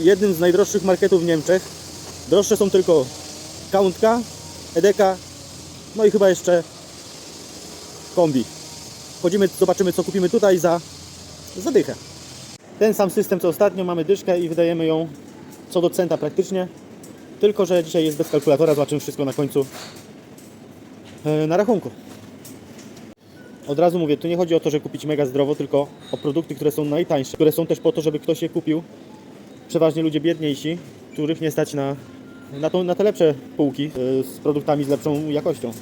jednym z najdroższych marketów w Niemczech. Droższe są tylko Kauntka, Edeka, no i chyba jeszcze kombi. Chodzimy, zobaczymy co kupimy tutaj za, za dychę. Ten sam system co ostatnio, mamy dyszkę i wydajemy ją co do centa praktycznie. Tylko, że dzisiaj jest bez kalkulatora, zobaczymy wszystko na końcu e, na rachunku. Od razu mówię, tu nie chodzi o to, że kupić mega zdrowo, tylko o produkty, które są najtańsze, które są też po to, żeby ktoś je kupił. Przeważnie ludzie biedniejsi, których nie stać na, na, tą, na te lepsze półki e, z produktami z lepszą jakością.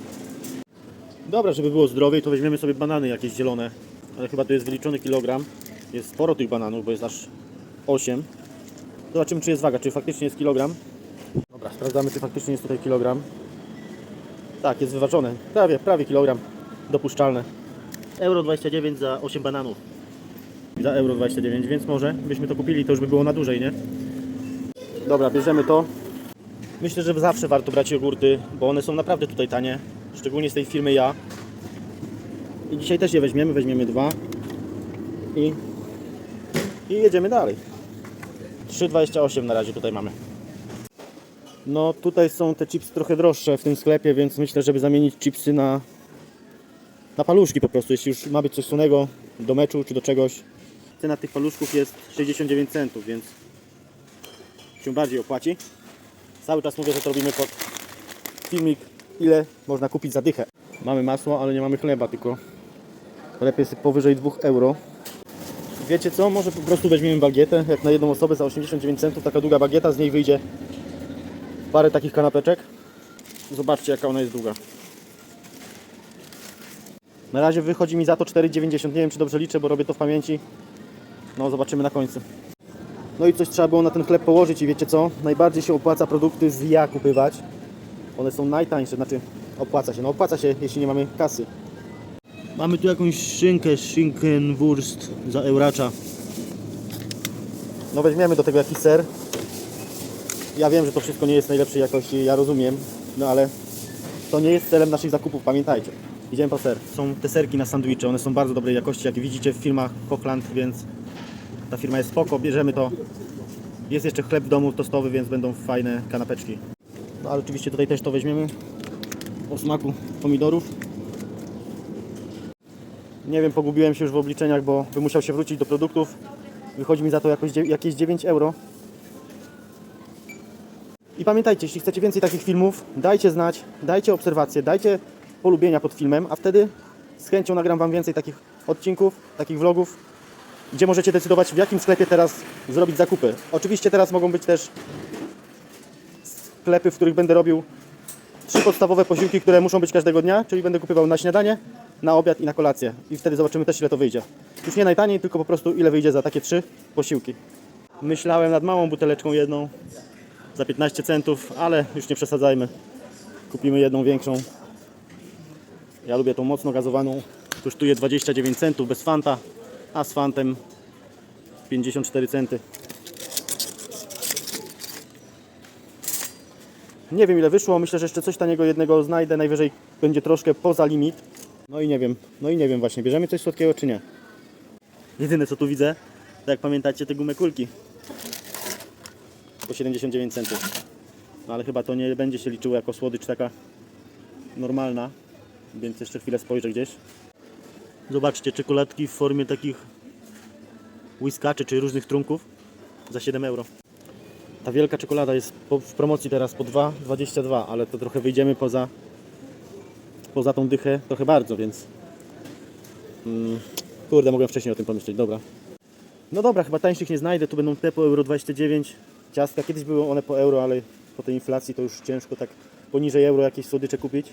Dobra, żeby było zdrowiej, to weźmiemy sobie banany jakieś zielone, ale chyba tu jest wyliczony kilogram. Jest sporo tych bananów, bo jest aż 8. Zobaczymy, czy jest waga, czy faktycznie jest kilogram. Dobra, sprawdzamy, czy faktycznie jest tutaj kilogram. Tak, jest wyważone. Prawie, prawie kilogram. Dopuszczalne. Euro 29 za 8 bananów. Za euro 29, więc może byśmy to kupili, to już by było na dłużej, nie? Dobra, bierzemy to. Myślę, że zawsze warto brać jogurty, bo one są naprawdę tutaj tanie. Szczególnie z tej firmy Ja. I dzisiaj też je weźmiemy, weźmiemy dwa. I, i jedziemy dalej. 3,28 na razie tutaj mamy. No tutaj są te chipsy trochę droższe w tym sklepie, więc myślę, żeby zamienić chipsy na, na paluszki po prostu, jeśli już ma być coś słonego do meczu czy do czegoś. Cena tych paluszków jest 69 centów, więc się bardziej opłaci. Cały czas mówię, że to robimy pod filmik, ile można kupić za dychę. Mamy masło, ale nie mamy chleba, tylko lepiej jest powyżej 2 euro. Wiecie co, może po prostu weźmiemy bagietę, jak na jedną osobę za 89 centów, taka długa bagieta, z niej wyjdzie parę takich kanapeczek. Zobaczcie jaka ona jest długa. Na razie wychodzi mi za to 4,90. Nie wiem czy dobrze liczę, bo robię to w pamięci. No zobaczymy na końcu. No i coś trzeba było na ten chleb położyć i wiecie co? Najbardziej się opłaca produkty z ja kupywać. One są najtańsze, znaczy opłaca się. No opłaca się, jeśli nie mamy kasy. Mamy tu jakąś szynkę, Schinkenwurst za euracza. No weźmiemy do tego jakiś ser. Ja wiem, że to wszystko nie jest najlepszej jakości, ja rozumiem, no ale to nie jest celem naszych zakupów, pamiętajcie. Idziemy po ser. Są te serki na sandwicze, one są bardzo dobrej jakości, jak widzicie w filmach Hochland, więc ta firma jest spoko, bierzemy to. Jest jeszcze chleb w domu tostowy, więc będą fajne kanapeczki. No ale oczywiście tutaj też to weźmiemy o smaku pomidorów. Nie wiem, pogubiłem się już w obliczeniach, bo bym musiał się wrócić do produktów. Wychodzi mi za to jakoś, jakieś 9 euro. I pamiętajcie, jeśli chcecie więcej takich filmów, dajcie znać, dajcie obserwacje, dajcie polubienia pod filmem, a wtedy z chęcią nagram Wam więcej takich odcinków, takich vlogów, gdzie możecie decydować w jakim sklepie teraz zrobić zakupy. Oczywiście teraz mogą być też sklepy, w których będę robił trzy podstawowe posiłki, które muszą być każdego dnia, czyli będę kupywał na śniadanie, na obiad i na kolację. I wtedy zobaczymy też ile to wyjdzie. Już nie najtaniej, tylko po prostu ile wyjdzie za takie trzy posiłki. Myślałem nad małą buteleczką jedną za 15 centów, ale już nie przesadzajmy. Kupimy jedną większą. Ja lubię tą mocno gazowaną. Kosztuje 29 centów bez fanta, a z fantem 54 centy. Nie wiem ile wyszło, myślę, że jeszcze coś taniego jednego znajdę, najwyżej będzie troszkę poza limit. No i nie wiem, no i nie wiem właśnie, bierzemy coś słodkiego czy nie. Jedyne co tu widzę, to jak pamiętacie te gumy kulki. Po 79 centów. No ale chyba to nie będzie się liczyło jako słodycz taka normalna, więc jeszcze chwilę spojrzę gdzieś. Zobaczcie, czekoladki w formie takich whiskaczy czy różnych trunków za 7 euro. Ta wielka czekolada jest po, w promocji teraz po 2,22, ale to trochę wyjdziemy poza, poza tą dychę trochę bardzo, więc mm, kurde, mogłem wcześniej o tym pomyśleć, dobra. No dobra, chyba tańszych nie znajdę, tu będą te po euro 29 ciastka, kiedyś były one po euro, ale po tej inflacji to już ciężko tak poniżej euro jakieś słodycze kupić,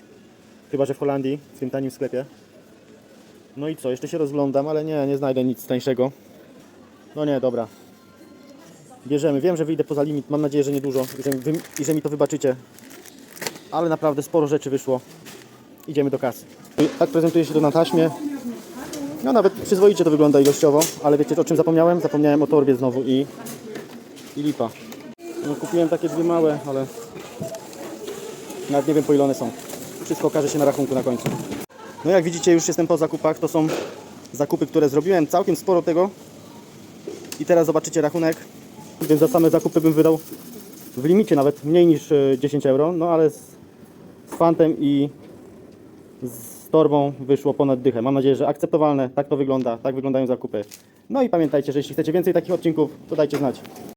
chyba że w Holandii, w tym tanim sklepie. No i co, jeszcze się rozglądam, ale nie, nie znajdę nic tańszego. No nie, dobra, bierzemy. Wiem, że wyjdę poza limit, mam nadzieję, że nie dużo i że, wy, i że mi to wybaczycie. Ale naprawdę sporo rzeczy wyszło. Idziemy do kasy. Tak prezentuje się to na taśmie. No nawet przyzwoicie to wygląda ilościowo, ale wiecie o czym zapomniałem? Zapomniałem o torbie znowu i, i lipa. No, kupiłem takie dwie małe, ale nawet nie wiem po ile one są. Wszystko okaże się na rachunku na końcu. No jak widzicie już jestem po zakupach, to są zakupy, które zrobiłem, całkiem sporo tego. I teraz zobaczycie rachunek więc za same zakupy bym wydał w limicie nawet mniej niż e, 10 euro, no ale z, z fantem i z torbą wyszło ponad dychę. Mam nadzieję, że akceptowalne. Tak to wygląda, tak wyglądają zakupy. No i pamiętajcie, że jeśli chcecie więcej takich odcinków, to dajcie znać.